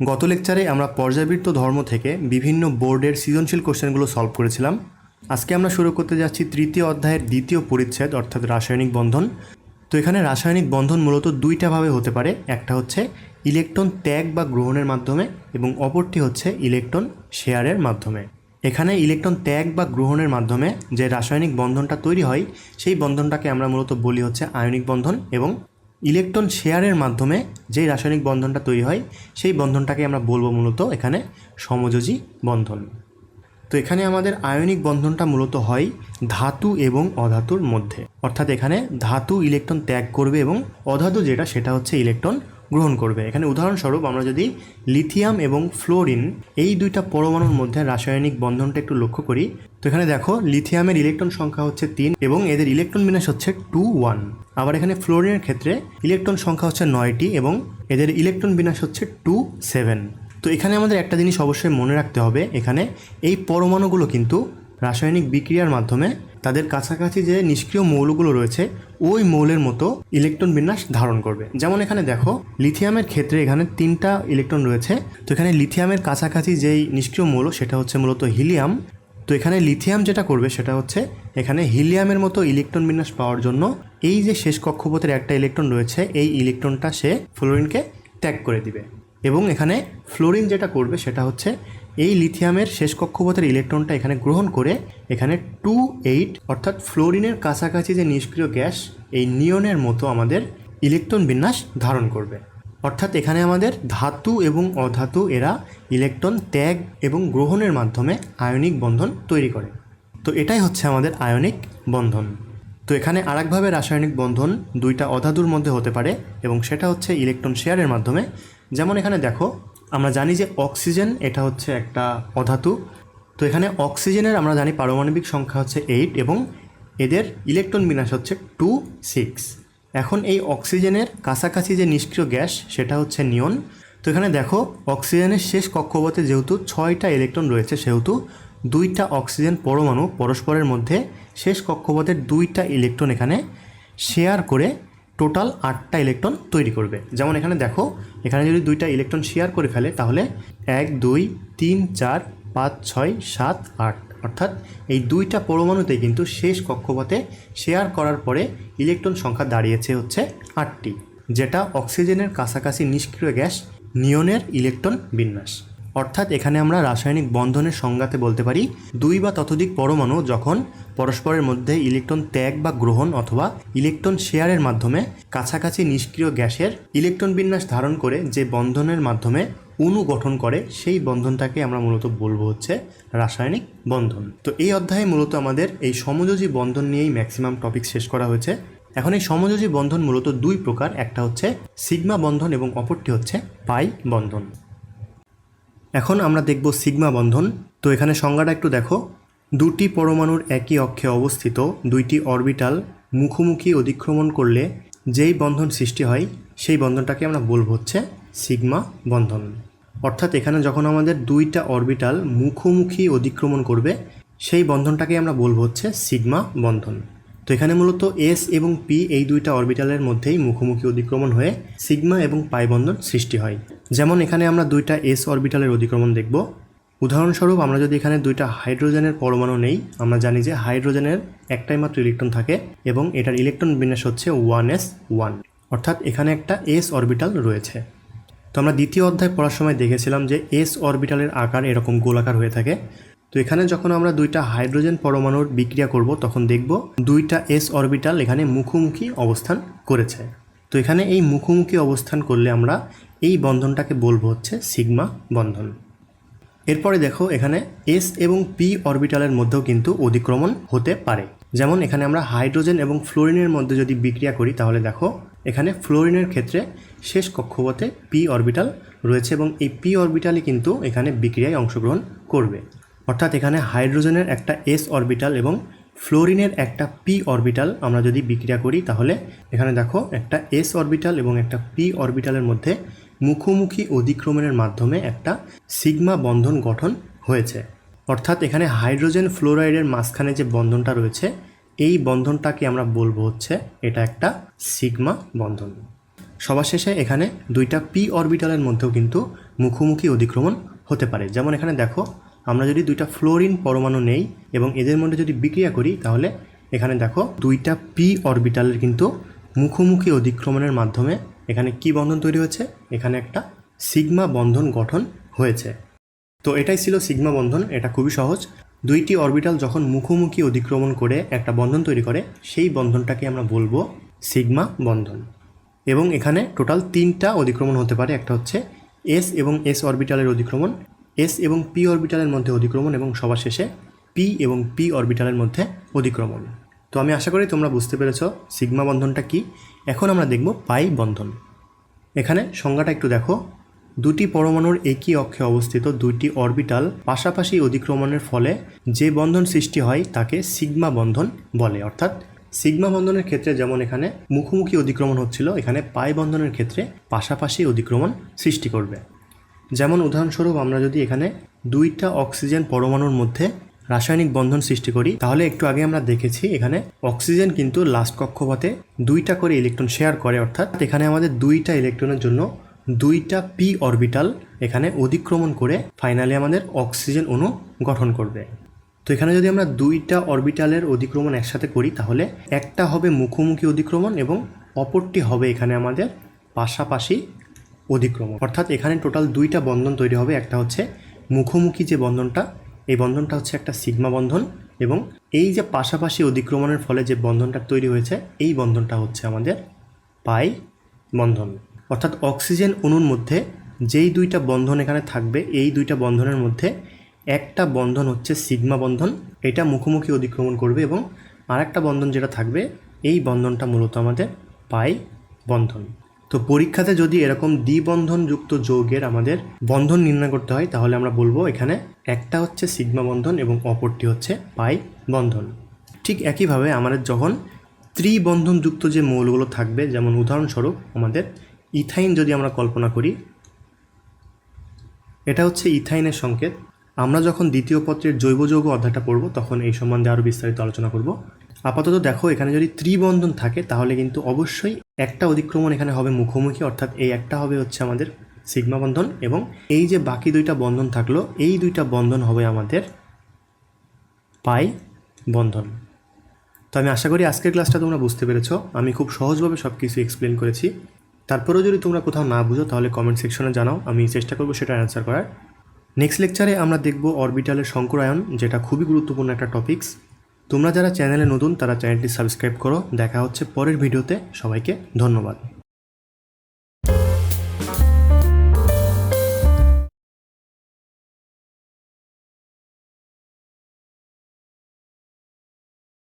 গত লেকচারে আমরা পর্যাবৃত্ত ধর্ম থেকে বিভিন্ন বোর্ডের সৃজনশীল কোশ্চেনগুলো সলভ করেছিলাম। আজকে আমরা শুরু করতে যাচ্ছি তৃতীয় অধ্যায়ের দ্বিতীয় পরিচ্ছেদ, অর্থাৎ রাসায়নিক বন্ধন। তো এখানে রাসায়নিক বন্ধন মূলত দুইটাভাবে হতে পারে। একটা হচ্ছে ইলেকট্রন ত্যাগ বা গ্রহণের মাধ্যমে এবং অপরটি হচ্ছে ইলেকট্রন শেয়ারের মাধ্যমে। এখানে ইলেকট্রন ত্যাগ বা গ্রহণের মাধ্যমে যে রাসায়নিক বন্ধনটা তৈরি হয়, সেই বন্ধনটাকে আমরা মূলত বলি হচ্ছে আয়নিক বন্ধন এবং ইলেকট্রন শেয়ারের মাধ্যমে যেই রাসায়নিক বন্ধনটা তৈরি হয়, সেই বন্ধনটাকে আমরা বলব মূলত এখানে সমযোজী বন্ধন। তো এখানে আমাদের আয়নিক বন্ধনটা মূলত হয় ধাতু এবং অধাতুর মধ্যে। অর্থাৎ এখানে ধাতু ইলেকট্রন ত্যাগ করবে এবং অধাতু যেটা, সেটা হচ্ছে ইলেকট্রন গ্রহণ করবে। এখানে উদাহরণস্বরূপ আমরা যদি লিথিয়াম এবং ফ্লোরিন এই দুইটা পরমাণুর মধ্যে রাসায়নিক বন্ধনটা একটু লক্ষ্য করি, তো এখানে দেখো লিথিয়ামের ইলেকট্রন সংখ্যা হচ্ছে তিন এবং এদের ইলেকট্রন বিন্যাস হচ্ছে টু ওয়ান। আবার এখানে ফ্লোরিনের ক্ষেত্রে ইলেকট্রন সংখ্যা হচ্ছে নয়টি এবং এদের ইলেকট্রন বিন্যাস হচ্ছে টু সেভেন। তো এখানে আমাদের একটা জিনিস অবশ্যই মনে রাখতে হবে, এখানে এই পরমাণুগুলো কিন্তু রাসায়নিক বিক্রিয়ার মাধ্যমে তাদের কাছাকাছি যে নিষ্ক্রিয় মৌলগুলো রয়েছে, ওই মৌলের মতো ইলেকট্রন বিন্যাস ধারণ করবে। যেমন এখানে দেখো, লিথিয়ামের ক্ষেত্রে এখানে তিনটা ইলেকট্রন রয়েছে। তো এখানে লিথিয়ামের কাছাকাছি যেই নিষ্ক্রিয় মৌল, সেটা হচ্ছে মূলত হিলিয়াম। তো এখানে লিথিয়াম যেটা করবে, সেটা হচ্ছে এখানে হিলিয়ামের মতো ইলেকট্রন বিন্যাস পাওয়ার জন্য এই যে শেষ কক্ষপথের একটা ইলেকট্রন রয়েছে, এই ইলেকট্রনটা সে ফ্লোরিনকে ত্যাগ করে দিবে। এবং এখানে ফ্লোরিন যেটা করবে সেটা হচ্ছে এই লিথিয়ামের শেষ কক্ষপথের ইলেকট্রনটা এখানে গ্রহণ করে এখানে টু এইট অর্থাৎ ফ্লোরিনের কাছাকাছি যে নিষ্ক্রিয় গ্যাস, এই নিয়নের মতো আমাদের ইলেকট্রন বিন্যাস ধারণ করবে। অর্থাৎ এখানে আমাদের ধাতু এবং অধাতু এরা ইলেকট্রন ত্যাগ এবং গ্রহণের মাধ্যমে আয়নিক বন্ধন তৈরি করে। তো এটাই হচ্ছে আমাদের আয়নিক বন্ধন। তো এখানে আরেকভাবে রাসায়নিক বন্ধন দুইটা অধাতুর মধ্যে হতে পারে এবং সেটা হচ্ছে ইলেকট্রন শেয়ারের মাধ্যমে যেমন এখানে দেখো, আমরা জানি যে অক্সিজেন এটা হচ্ছে একটা অধাতু। তো এখানে অক্সিজেনের আমরা জানি পারমাণবিক সংখ্যা হচ্ছে এইট এবং এদের ইলেকট্রন বিন্যাস হচ্ছে টু সিক্স। এখন এই অক্সিজেনের কাছাকাছি যে নিষ্ক্রিয় গ্যাস, সেটা হচ্ছে নিয়ন। তো এখানে দেখো, অক্সিজেনের শেষ কক্ষপথে যেহেতু ছয়টা ইলেকট্রন রয়েছে, সেহেতু দুইটা অক্সিজেন পরমাণু পরস্পরের মধ্যে শেষ কক্ষপথের দুইটা ইলেকট্রন এখানে শেয়ার করে টোটাল আটটা ইলেকট্রন তৈরি করবে। যেমন এখানে দেখো, এখানে যদি দুইটা ইলেকট্রন শেয়ার করে ফেলে, তাহলে এক, দুই, তিন, চার, পাঁচ, ছয়, সাত, আট। অর্থাৎ এই দুইটা পরমাণুতে কিন্তু শেষ কক্ষপথে শেয়ার করার পরে ইলেকট্রন সংখ্যা দাঁড়িয়েছে হচ্ছে আটটি, যেটা অক্সিজেনের কাছাকাছি নিষ্ক্রিয় গ্যাস, নিয়নের ইলেকট্রন বিন্যাস। অর্থাৎ এখানে আমরা রাসায়নিক বন্ধনের সংজ্ঞাতে বলতে পারি দুই বা ততোধিক পরমাণু যখন পরস্পরের মধ্যে ইলেকট্রন ত্যাগ বা গ্রহণ অথবা ইলেকট্রন শেয়ারের মাধ্যমে কাছাকাছি নিষ্ক্রিয় গ্যাসের ইলেকট্রন বিন্যাস ধারণ করে যে বন্ধনের মাধ্যমে অণু গঠন করে, সেই বন্ধনটাকে আমরা মূলত বলব হচ্ছে রাসায়নিক বন্ধন। তো এই অধ্যায়ে মূলত আমাদের এই সমযোজী বন্ধন নিয়েই ম্যাক্সিমাম টপিক শেষ করা হয়েছে। এখন এই সমযোজী বন্ধন মূলত দুই প্রকার, একটা হচ্ছে সিগমা বন্ধন এবং অপরটি হচ্ছে পাই বন্ধন। এখন আমরা দেখব সিগমা বন্ধন। তো এখানে সংজ্ঞাটা একটু দেখো। দুটি পরমাণুর একই অক্ষে অবস্থিত, দুইটি অরবিটাল মুখোমুখি অধিক্রমণ করলে যেই বন্ধন সৃষ্টি হয়, সেই বন্ধনটাকে আমরা বলব হচ্ছে সিগমা বন্ধন। অর্থাৎ এখানে যখন আমাদের দুইটা অরবিটাল মুখোমুখি অধিক্রমণ করবে, সেই বন্ধনটাকে আমরা বলব হচ্ছে সিগমা বন্ধন। তো এখানে মূলত এস এবং পি এই দুইটা অরবিটালের মধ্যেই মুখোমুখি অধিক্রমণ হয়ে সিগমা এবং পাই বন্ধন সৃষ্টি হয়। যেমন এখানে আমরা দুইটা এস অরবিটালের অধিক্রমণ দেখব। উদাহরণস্বরূপ আমরা যদি এখানে দুইটা হাইড্রোজেনের পরমাণু নেই, আমরা জানি যে হাইড্রোজেনের একটাই মাত্র ইলেকট্রন থাকে এবং এটার ইলেকট্রন বিন্যাস হচ্ছে ওয়ান এস ওয়ান। অর্থাৎ এখানে একটা এস অরবিটাল রয়েছে। তো আমরা দ্বিতীয় অধ্যায় পড়ার সময় দেখেছিলাম যে এস অরবিটালের আকার এরকম গোলাকার হয়ে থাকে। তো এখানে যখন আমরা দুইটা হাইড্রোজেন পরমাণুর বিক্রিয়া করব, তখন দেখব দুইটা এস অরবিটাল এখানে মুখোমুখি অবস্থান করেছে। তো এখানে এই মুখোমুখি অবস্থান করলে আমরা এই বন্ধনটাকে বলব হচ্ছে সিগমা বন্ধন। এরপরে দেখো এখানে এস এবং পি অরবিটালের মধ্যেও কিন্তু অধিক্রমণ হতে পারে। যেমন এখানে আমরা হাইড্রোজেন এবং ফ্লোরিনের মধ্যে যদি বিক্রিয়া করি, তাহলে দেখো এখানে ফ্লোরিনের ক্ষেত্রে শেষ কক্ষপথে পি অরবিটাল রয়েছে এবং এই পি অরবিটালই কিন্তু এখানে বিক্রিয়ায় অংশগ্রহণ করবে। অর্থাৎ এখানে হাইড্রোজেনের একটা এস অরবিটাল এবং ফ্লোরিনের একটা পি অরবিটাল আমরা যদি বিক্রিয়া করি, তাহলে এখানে দেখো একটা এস অরবিটাল এবং একটা পি অরবিটালের মধ্যে মুখোমুখি অধিক্রমণের মাধ্যমে একটা সিগমা বন্ধন গঠন হয়েছে। অর্থাৎ এখানে হাইড্রোজেন ফ্লোরাইডের মাঝখানে যে বন্ধনটা রয়েছে, এই বন্ধনটাকে আমরা বলব হচ্ছে এটা একটা সিগমা বন্ধন। সবার শেষে এখানে দুইটা পি অরবিটালের মধ্যেও কিন্তু মুখোমুখি অধিক্রমণ হতে পারে। যেমন এখানে দেখো আমরা যদি দুইটা ফ্লোরিন পরমাণু নেই এবং এদের মধ্যে যদি বিক্রিয়া করি, তাহলে এখানে দেখো দুইটা পি অরবিটালের কিন্তু মুখোমুখি অধিক্রমণের মাধ্যমে এখানে কি বন্ধন তৈরি হয়েছে? এখানে একটা সিগমা বন্ধন গঠন হয়েছে। তো এটাই ছিল সিগমা বন্ধন, এটা খুবই সহজ। দুইটি অরবিটাল যখন মুখোমুখি অধিক্রমণ করে একটা বন্ধন তৈরি করে, সেই বন্ধনটাকে আমরা বলব সিগমা বন্ধন। এবং এখানে টোটাল তিনটা অধিক্রমণ হতে পারে, একটা হচ্ছে এস এবং এস অরবিটালের অধিক্রমণ। এস এবং পি অরবিটালের মধ্যে অধিক্রমণ এবং সবার শেষে পি এবং পি অরবিটালের মধ্যে অধিক্রমণ। তো আমি আশা করি তোমরা বুঝতে পেরেছ সিগমা বন্ধনটা কি। এখন আমরা দেখব পাই বন্ধন। এখানে সংজ্ঞাটা একটু দেখো। দুটি পরমাণুর একই অক্ষে অবস্থিত দুইটি অরবিটাল পাশাপাশি অধিক্রমণের ফলে যে বন্ধন সৃষ্টি হয় তাকে সিগমা বন্ধন বলে। অর্থাৎ সিগমা বন্ধনের ক্ষেত্রে যেমন এখানে মুখোমুখি অধিক্রমণ হচ্ছিল, এখানে পাই বন্ধনের ক্ষেত্রে পাশাপাশি অধিক্রমণ সৃষ্টি করবে। যেমন উদাহরণস্বরূপ আমরা যদি এখানে দুইটা অক্সিজেন পরমাণুর মধ্যে রাসায়নিক বন্ধন সৃষ্টি করি, তাহলে একটু আগে আমরা দেখেছি এখানে অক্সিজেন কিন্তু লাস্ট কক্ষপথে দুইটা করে ইলেকট্রন শেয়ার করে, অর্থাৎ এখানে আমাদের দুইটা ইলেকট্রনের জন্য দুইটা পি অরবিটাল এখানে অধিক্রমণ করে ফাইনালি আমাদের অক্সিজেন অণু গঠন করবে। তো এখানে যদি আমরা দুইটা অরবিটালের অধিক্রমণ একসাথে করি, তাহলে একটা হবে মুখোমুখি অধিক্রমণ এবং অপরটি হবে এখানে আমাদের পাশাপাশি অধিক্রমণ অর্থাৎ এখানে টোটাল দুইটা বন্ধন তৈরি হবে। একটা হচ্ছে মুখোমুখি যে বন্ধনটা, এই বন্ধনটা হচ্ছে একটা সিগমা বন্ধন এবং এই যে পাশাপাশি অধিক্রমণের ফলে যে বন্ধনটা তৈরি হয়েছে, এই বন্ধনটা হচ্ছে আমাদের পাই বন্ধন। অর্থাৎ অক্সিজেন অণুর মধ্যে যেই দুইটা বন্ধন এখানে থাকবে, এই দুইটা বন্ধনের মধ্যে একটা বন্ধন হচ্ছে সিগমা বন্ধন। এটা মুখোমুখি অধিক্রমণ করবে এবং আরেকটা বন্ধন যেটা থাকবে, এই বন্ধনটা মূলত আমাদের পাই বন্ধন। তো পরীক্ষাতে যদি এরকম দ্বিবন্ধনযুক্ত যৌগের আমাদের বন্ধন নির্ণয় করতে হয়, তাহলে আমরা বলব এখানে একটা হচ্ছে সিগমা বন্ধন এবং অপরটি হচ্ছে পাই বন্ধন। ঠিক একইভাবে আমাদের যখন ত্রিবন্ধনযুক্ত যে মৌলগুলো থাকবে, যেমন উদাহরণস্বরূপ আমাদের ইথাইন যদি আমরা কল্পনা করি, এটা হচ্ছে ইথাইনের সংকেত। আমরা যখন দ্বিতীয় পত্রের জৈব যৌগ অধ্যায়টা পড়ব, তখন এই সম্বন্ধে আরও বিস্তারিত আলোচনা করব। আপাতত দেখো, এখানে যদি ত্রিবন্ধন থাকে, তাহলে কিন্তু অবশ্যই একটা অধিক্রমণ এখানে হবে মুখোমুখি, অর্থাৎ এই একটা হবে হচ্ছে আমাদের সিগমা বন্ধন এবং এই যে বাকি দুইটা বন্ধন থাকল, এই দুইটা বন্ধন হবে আমাদের পাই বন্ধন। তো আমি আশা করি আজকের ক্লাসটা তোমরা বুঝতে পেরেছ। আমি খুব সহজভাবে সব কিছু এক্সপ্লেন করেছি। তারপরেও যদি তোমরা কোথাও না বুঝো, তাহলে কমেন্ট সেকশনে জানাও। আমি চেষ্টা করব সেটা অ্যান্সার করার। নেক্সট লেকচারে আমরা দেখব অরবিটালের সংকরায়ন, যেটা খুবই গুরুত্বপূর্ণ একটা টপিকস তোমরা যারা চ্যানেলে নতুন তারা চ্যানেলটি সাবস্ক্রাইব করো। দেখা হচ্ছে পরের ভিডিওতে। সবাইকে ধন্যবাদ।